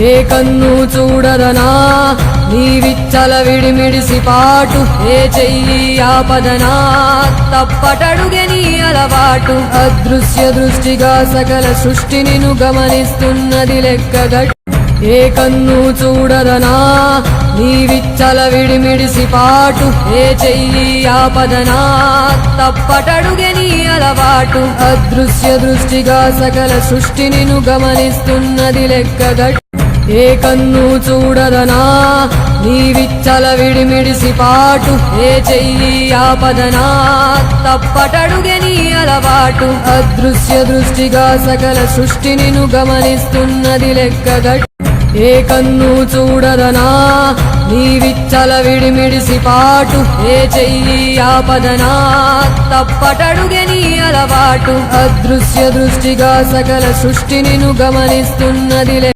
ఏ కన్ను చూడదనా? నీవిచ్చల విడిమిడిసి పాటు ఏ చెయ్యి ఆపదనా? తప్పటడుగే నీ అలవాటు. అదృశ్య దృష్టిగా సకల సృష్టిని గమనిస్తున్నది లెక్కగట్ ఏ కన్ను చూడదనా? నీవిచ్చల విడిమిడిసి పాటు ఏ చెయ్యి ఆపదనా? తప్పటడుగే నీ అలవాటు. అదృశ్య దృష్టిగా సకల సృష్టిని గమనిస్తున్నది లెక్కగట్ ఏ కన్ను చూడదనా? నీ విచ్చల విడిమిడిసి పాటు ఏ చెయ్యి ఆపదనా? తప్పటడుగే నీ అలవాటు. అదృశ్య దృష్టిగా సకల సృష్టిని గమనిస్తున్నది లెక్కగట్ ఏ కన్ను చూడదనా? నీ విచ్చల విడిమిడిసి పాటు ఏ చెయ్యి ఆపదనా? తప్పటడుగే నీ అలవాటు. అదృశ్య దృష్టిగా సకల సృష్టిని గమనిస్తున్నది లె-